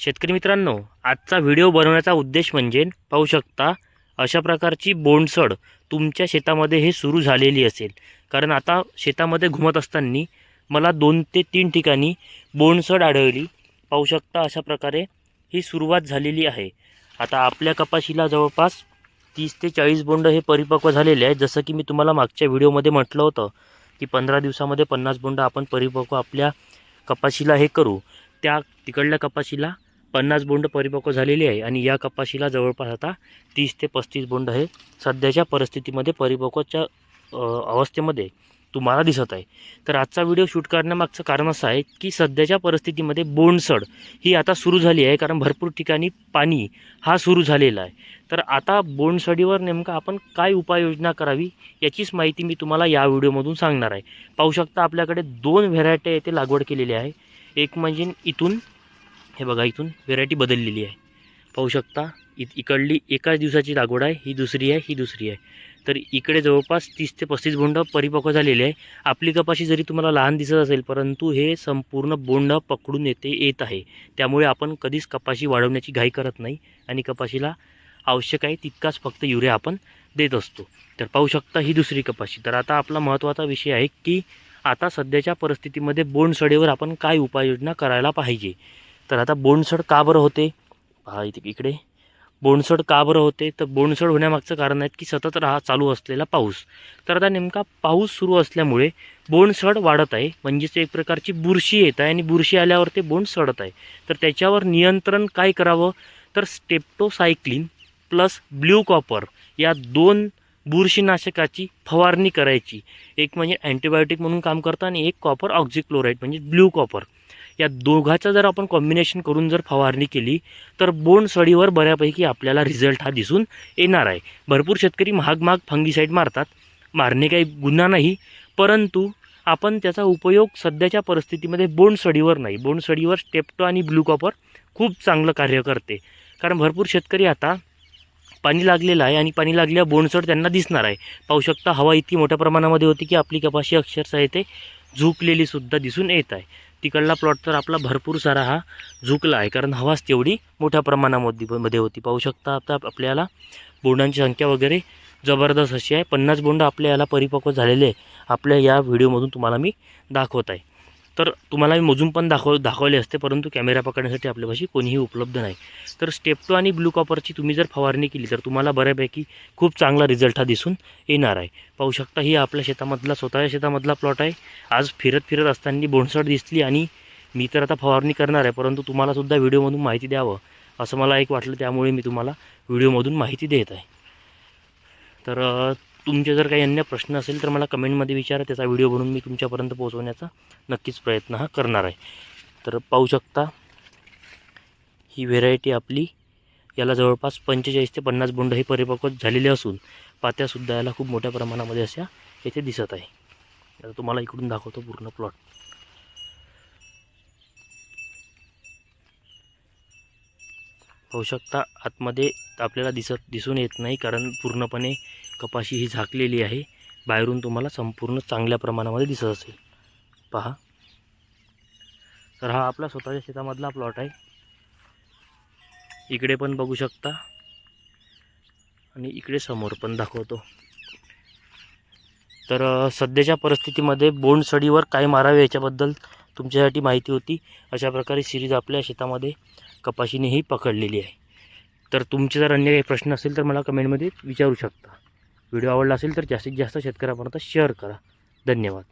शेतकरी मित्रांनो आजचा व्हिडिओ बनवण्याचा उद्देश म्हणजे पाहू शकता अशा प्रकारची बोंडसड तुमच्या शेतामध्ये हे सुरू झालेली असेल. कारण आता शेतामध्ये घुमत असताना मला दोन ते तीन ठिकाणी बोंडसड आढळली. पाहू शकता अशा प्रकारे ही सुरुवात झालेली आहे. आता आपल्या कपाशीला जवळपास तीस ते चाळीस बोंड हे परिपक्व झालेले आहेत. जसं की मी तुम्हाला मागच्या व्हिडिओमध्ये म्हटलं होतं की पंधरा दिवसामध्ये पन्नास बोंड आपण परिपक्व आपल्या कपाशीला हे करू. त्या तिकडल्या कपाशीला पन्नास बोंड परिपक्व झालेली आहे आणि या कपाशीला जवळपास आता तीस ते पस्तीस बोंड हे सध्याच्या परिस्थितीमध्ये परिपक्वच्या अवस्थेमध्ये तुम्हाला दिसत आहे. तर आजचा व्हिडिओ शूट करण्यामागचं कारण असं आहे की सध्याच्या परिस्थितीमध्ये बोंडसड ही आता सुरू झाली आहे कारण भरपूर ठिकाणी पाणी हा सुरू झालेला आहे. तर आता बोंडसडीवर नेमकं आपण काय उपाययोजना करावी याचीच माहिती मी तुम्हाला या व्हिडिओमधून सांगणार आहे. पाहू शकता आपल्याकडे दोन व्हेरायटी येथे लागवड केलेली आहे. एक म्हणजे इथून हे बघा इथून व्हेरायटी बदललेली आहे. पाहू शकता इ इकडली एकाच दिवसाची लागवड आहे ही दुसरी आहे ही दुसरी आहे. तर इकडे जवळपास तीस ते पस्तीस बोंड परिपक्व झालेले आहे. आपली कपाशी जरी तुम्हाला लहान दिसत असेल परंतु हे संपूर्ण बोंड पकडून येते येत आहे. त्यामुळे आपण कधीच कपाशी वाढवण्याची घाई करत नाही आणि कपाशीला आवश्यक आहे तितकाच फक्त युरिया आपण देत असतो. तर पाहू शकता ही दुसरी कपाशी. तर आता आपला महत्त्वाचा विषय आहे की आता सध्याच्या परिस्थितीमध्ये बोंडसडेवर आपण काय उपाययोजना करायला पाहिजे? तर आता बोंडसड का बरं होते? पहा इथे इकडे. बोंडसड का बरं होते? तर बोंडसड होण्यामागचं कारण आहे की सतत राहा चालू असलेला पाऊस. तर आता नेमका पाऊस सुरू असल्यामुळे बोंडसड वाढत आहे. म्हणजेच एक प्रकारची बुरशी येत आहे आणि बुरशी आल्यावर ते बोंड सडत आहे. तर त्याच्यावर नियंत्रण काय करावं? तर स्टेप्टोसायक्लिन प्लस ब्ल्यू कॉपर या दोन बुरशीनाशकाची फवारणी करायची. एक म्हणजे अँटीबायोटिक म्हणून काम करतं आणि एक कॉपर ऑक्झिक्लोराईड म्हणजे ब्ल्यू कॉपर. या दोघाचं जर आपण कॉम्बिनेशन करून जर फवारणी केली तर बोंड सडीवर बऱ्यापैकी आपल्याला रिझल्ट हा दिसून येणार आहे. भरपूर शेतकरी महाग महाग फंगीसाईड मारतात. मारणे काही गुन्हा नाही परंतु आपण त्याचा उपयोग सध्याच्या परिस्थितीमध्ये बोंड सडीवर नाही. बोंड सडीवर स्टेप्टो आणि ब्लू कॉपर खूप चांगलं कार्य करते. कारण भरपूर शेतकरी आता पाणी लागलेलं आहे आणि पाणी लागल्या बोंडसड त्यांना दिसणार आहे. पाहू शकता हवा इतकी मोठ्या प्रमाणामध्ये होती की आपली कपाशी अक्षरशः येते झुकलेली सुद्धा दिसून येत आहे. तिकडला प्लॉट तर आपला भरपूर सारा हा झुकला आहे. कारण हवाच तेवढी मोठ्या प्रमाणामध्ये मध्ये होती. पाहू शकता आता आपल्याला बोंडांची संख्या वगैरे जबरदस्त अशी आहे. पन्नास बोंड आपल्या याला परिपक्व झालेले आहे. आपल्या या व्हिडिओमधून तुम्हाला मी दाखवत आहे. तर तुम्हाला मी मोजून पण दाखव दाखवले असते परंतु कॅमेरा पकडण्यासाठी आपल्यापाशी कोणीही उपलब्ध नाही. तर स्टेप्टो आणि ब्लू कॉपरची तुम्ही जर फवारणी केली तर तुम्हाला बऱ्यापैकी खूप चांगला रिझल्ट हा दिसून येणार आहे. पाहू शकता ही आपल्या शेतामधला स्वतःच्या शेतामधला प्लॉट आहे. आज फिरत फिरत असताना बोंडसड दिसली आणि मी तर आता फवारणी करणार आहे परंतु तुम्हालासुद्धा व्हिडिओमधून माहिती द्यावं. असं मला एक वाटलं त्यामुळे मी तुम्हाला व्हिडिओमधून माहिती देत आहे. तर तुमचे जर काही अन्य प्रश्न असेल तर मला कमेंटमध्ये विचारा त्याचा व्हिडिओ बनवून मी तुमच्यापर्यंत पोहोचवण्याचा नक्कीच प्रयत्न हा करणार आहे. तर पाहू शकता ही व्हेरायटी आपली याला जवळपास पंचेचाळीस ते पन्नास बोंड हे परिपक्व झालेले असून पात्यासुद्धा याला खूप मोठ्या प्रमाणामध्ये अशा येथे दिसत आहे. आता तुम्हाला इकडून दाखवतो पूर्ण प्लॉट पाहू शकता आतमध्ये आपल्याला दिसत दिसून येत नाही कारण पूर्णपणे कपाशी ही झाकलेली आहे. बाहेरून तुम्हाला संपूर्ण चांगल्या प्रमाणामध्ये दिसत असेल. पहा. तर हा आपला स्वतःच्या शेतामधला प्लॉट आहे. इकडे पण बघू शकता. आणि इकडे समोर पण दाखवतो. तर सध्याच्या परिस्थितीमध्ये बोंडसडीवर काय मारावे याच्याबद्दल तुमच्यासाठी माहिती होती. अशा प्रकारे सिरीज आपल्या शेतामध्ये कपाशीनेही पकडलेली आहे. तर तुमचे जर अन्य काही प्रश्न असेल तर मला कमेंटमध्ये विचारू शकता. व्हिडिओ आवडला असेल तर जास्तीत जास्त शेतकऱ्यापर्यंत शेअर करा. धन्यवाद.